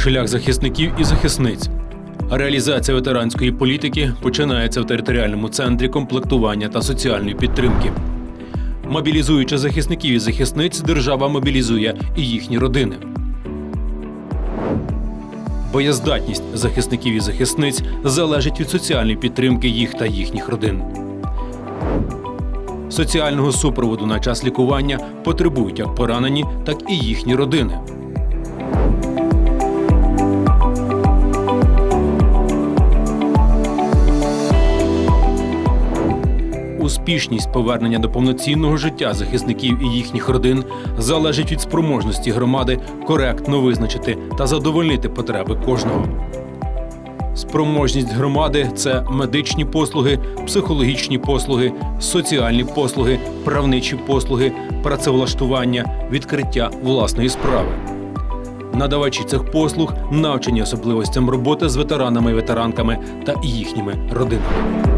шлях захисників і захисниць. Реалізація ветеранської політики починається в територіальному центрі комплектування та соціальної підтримки. Мобілізуючи захисників і захисниць, держава мобілізує і їхні родини. Боєздатність захисників і захисниць залежить від соціальної підтримки їх та їхніх родин. Соціального супроводу на час лікування потребують як поранені, так і їхні родини. Успішність повернення до повноцінного життя захисників і їхніх родин залежить від спроможності громади коректно визначити та задовольнити потреби кожного. Спроможність громади це медичні послуги, психологічні послуги, соціальні послуги, правничі послуги, працевлаштування, відкриття власної справи. Надавачі цих послуг навчені особливостям роботи з ветеранами і ветеранками та їхніми родинами.